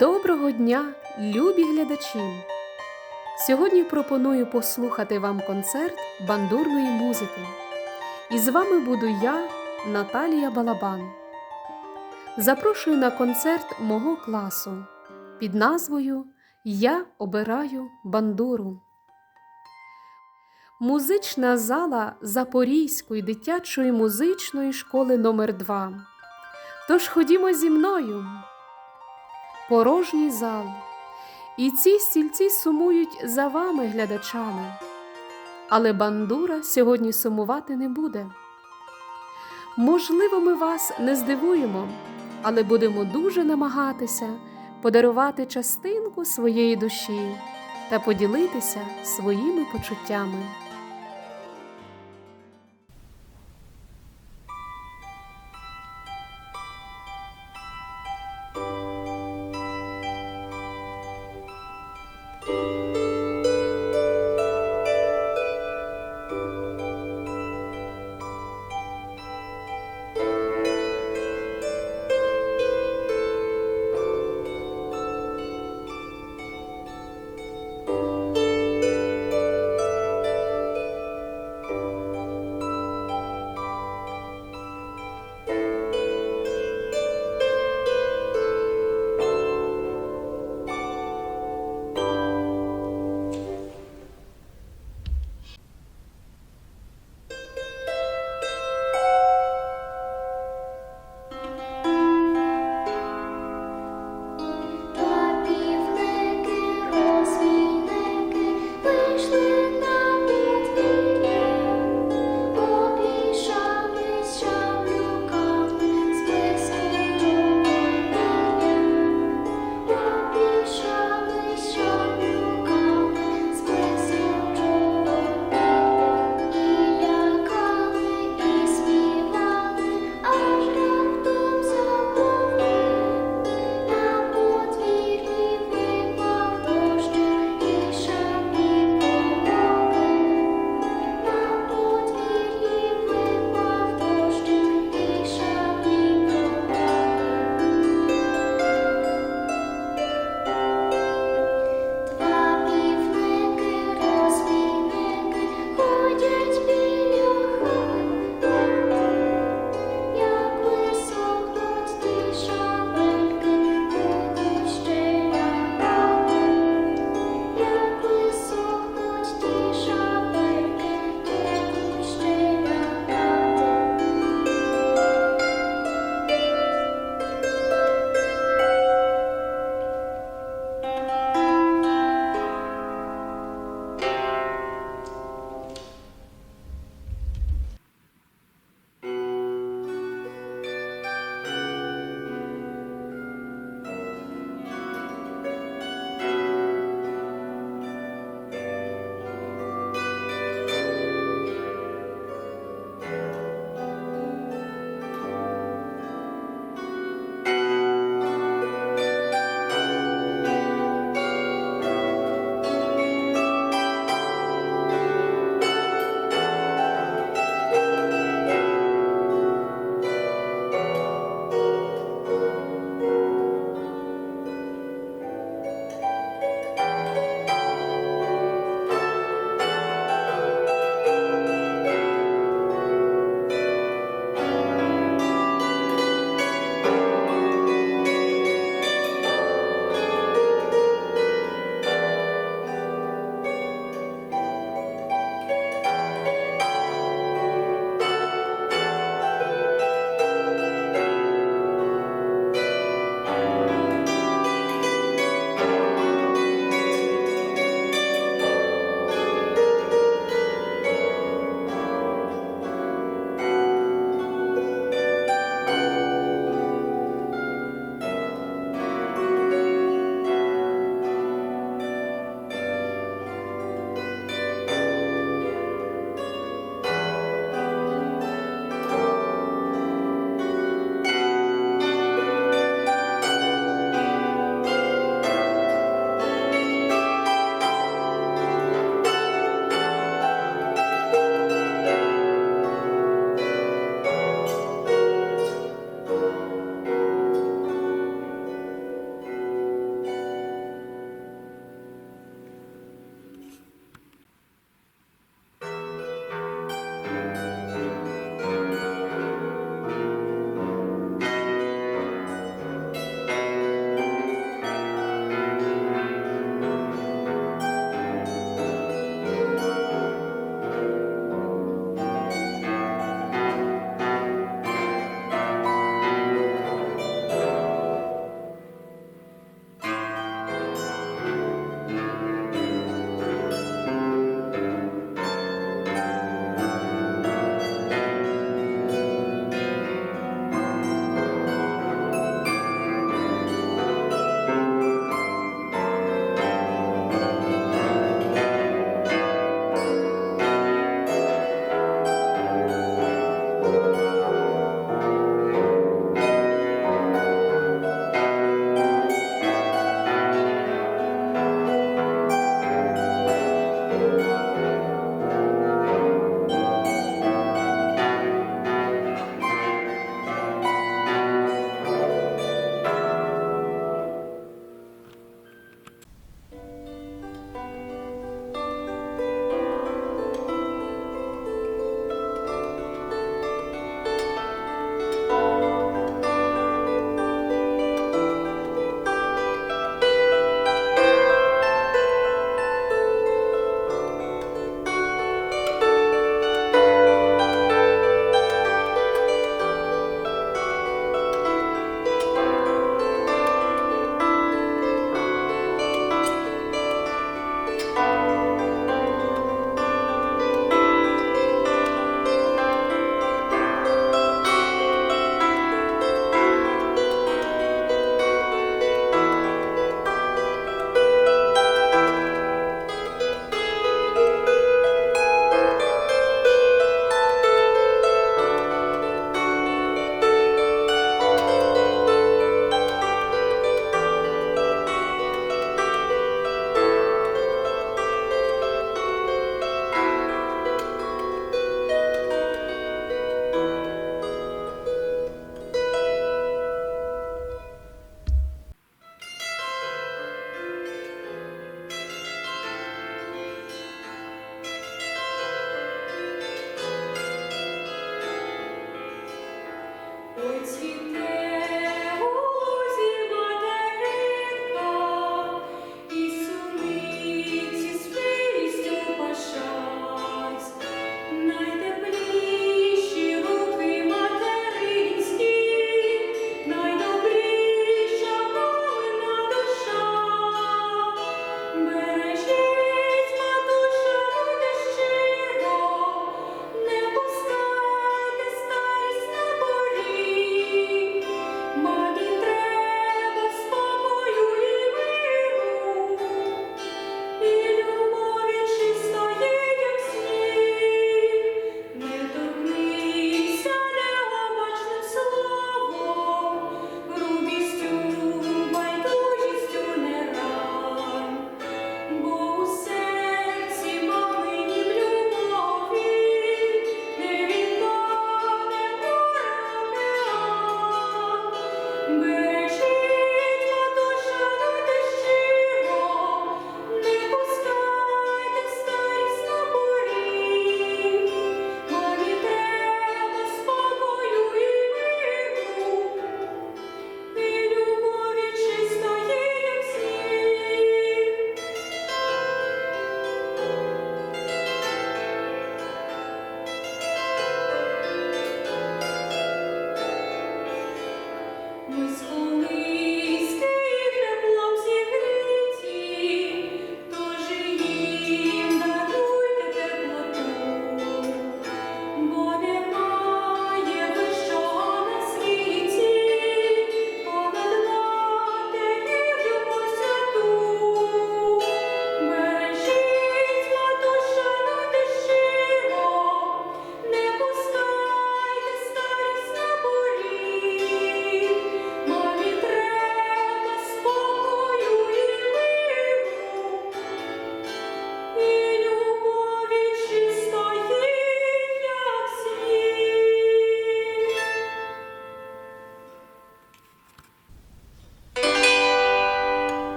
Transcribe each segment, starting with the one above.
Доброго дня, любі глядачі! Сьогодні пропоную послухати вам концерт бандурної музики. І з вами буду я, Наталія Балабан. Запрошую на концерт мого класу під назвою Я обираю бандуру. Музична зала Запорізької дитячої музичної школи номер 2 Тож ходімо зі мною. Порожній зал. І ці стільці сумують за вами, глядачами. Але бандура сьогодні сумувати не буде. Можливо, ми вас не здивуємо, але будемо дуже намагатися подарувати частинку своєї душі та поділитися своїми почуттями.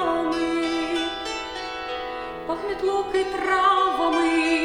травами, пахне луки травами.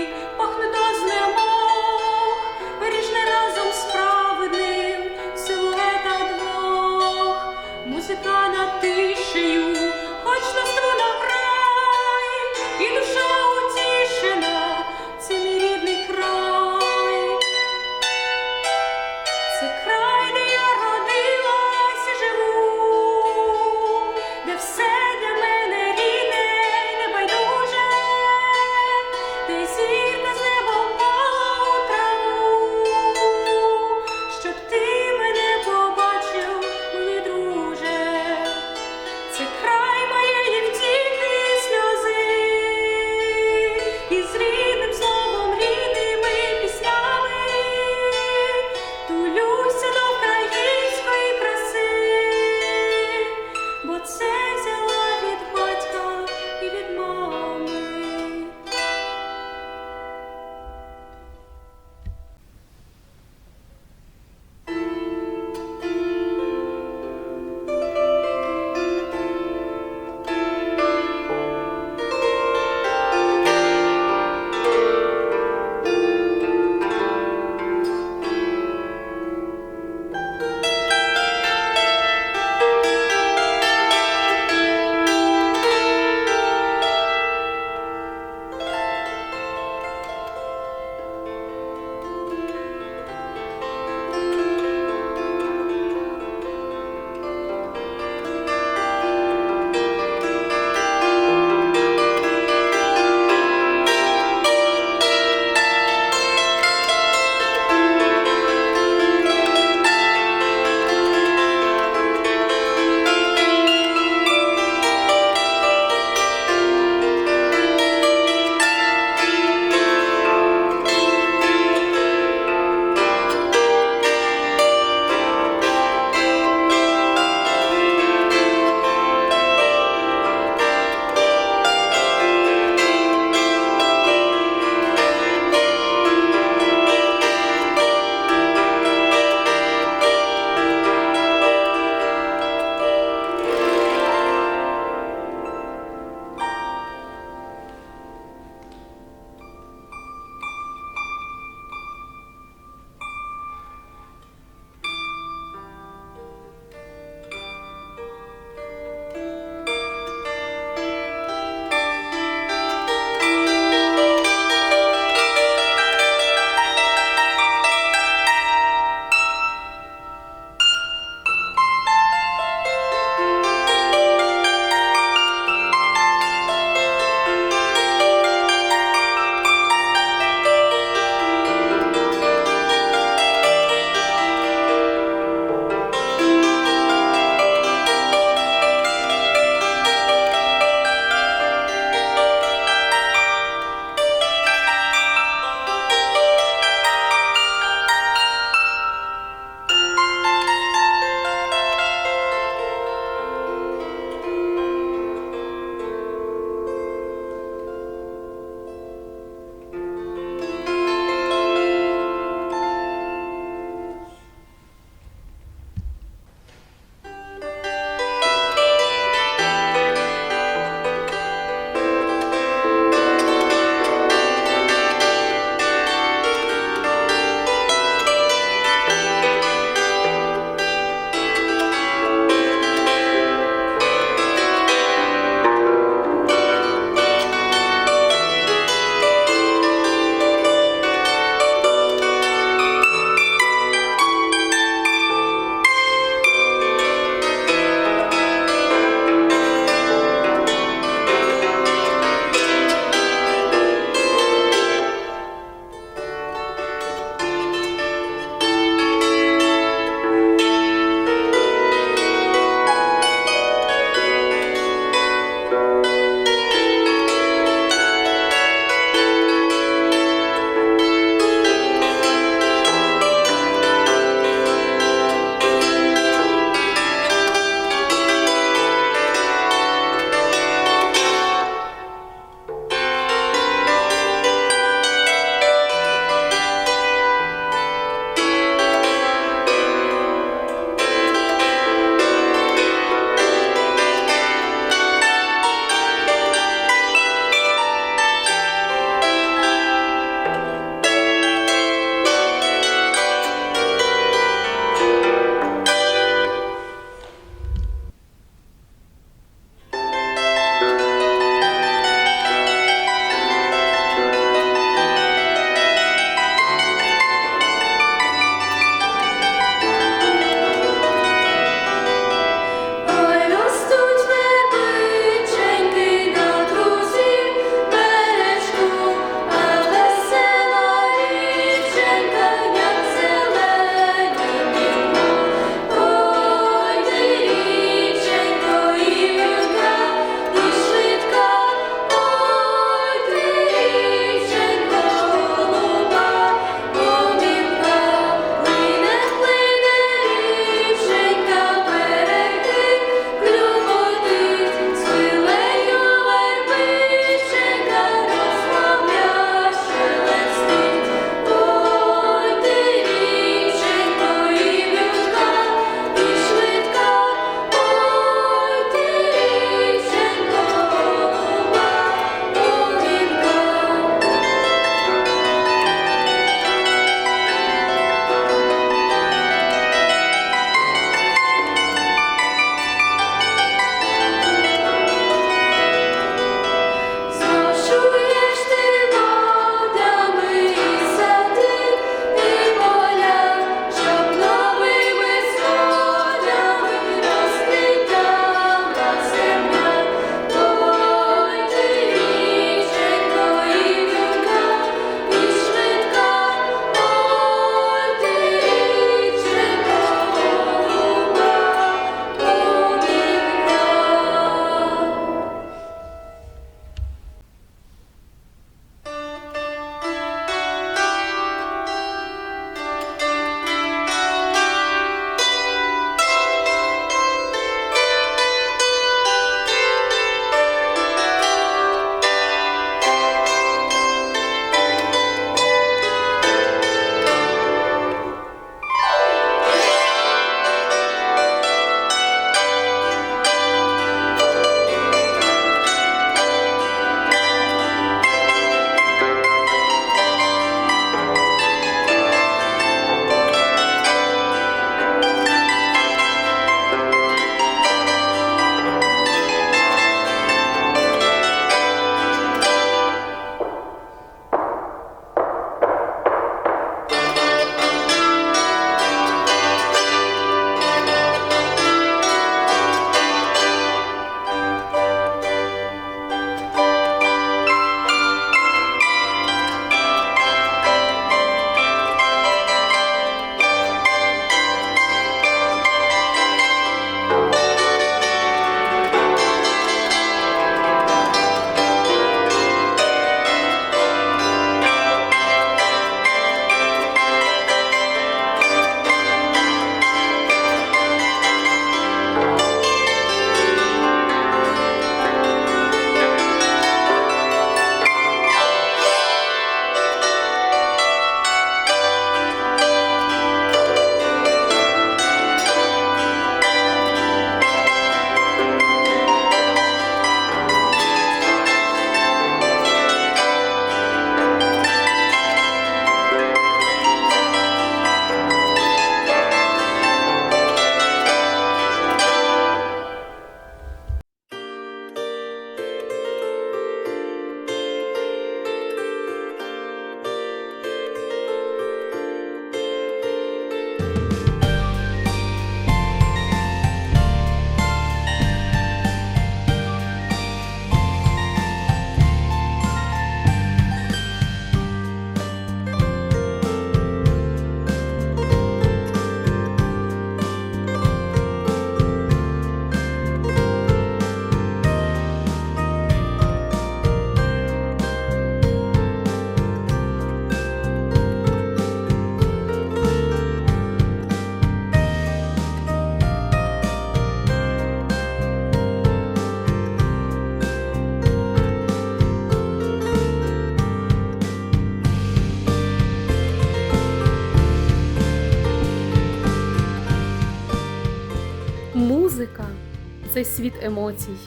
Це світ емоцій.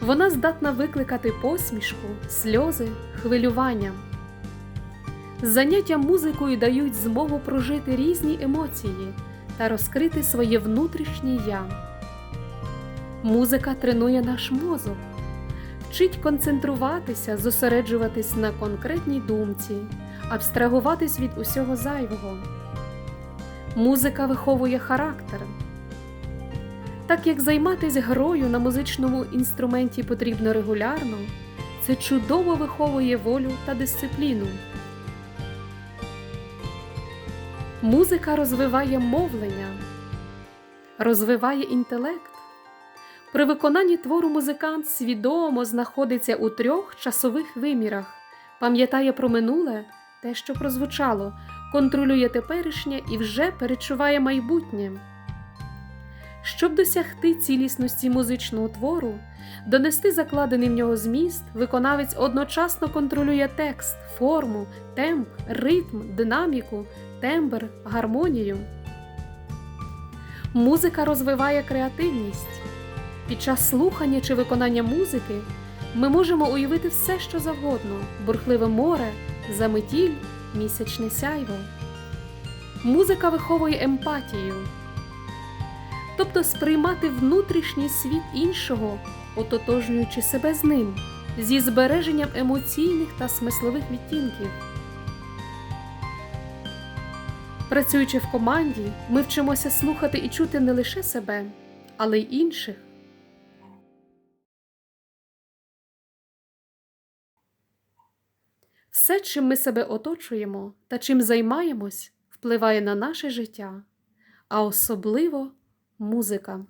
Вона здатна викликати посмішку, сльози, хвилювання. Заняття музикою дають змогу прожити різні емоції та розкрити своє внутрішнє я. Музика тренує наш мозок, вчить концентруватися, зосереджуватись на конкретній думці, абстрагуватись від усього зайвого. Музика виховує характер. Так як займатися грою на музичному інструменті потрібно регулярно, це чудово виховує волю та дисципліну. Музика розвиває мовлення, розвиває інтелект. При виконанні твору музикант свідомо знаходиться у трьох часових вимірах, пам'ятає про минуле, те, що прозвучало, контролює теперішнє і вже перечуває майбутнє. Щоб досягти цілісності музичного твору, донести закладений в нього зміст, виконавець одночасно контролює текст, форму, темп, ритм, динаміку, тембр, гармонію. Музика розвиває креативність. Під час слухання чи виконання музики ми можемо уявити все, що завгодно: бурхливе море, заметіль, місячне сяйво. Музика виховує емпатію, тобто сприймати внутрішній світ іншого, ототожнюючи себе з ним, зі збереженням емоційних та смислових відтінків. Працюючи в команді, ми вчимося слухати і чути не лише себе, але й інших. Все, чим ми себе оточуємо та чим займаємось, впливає на наше життя, а особливо музика.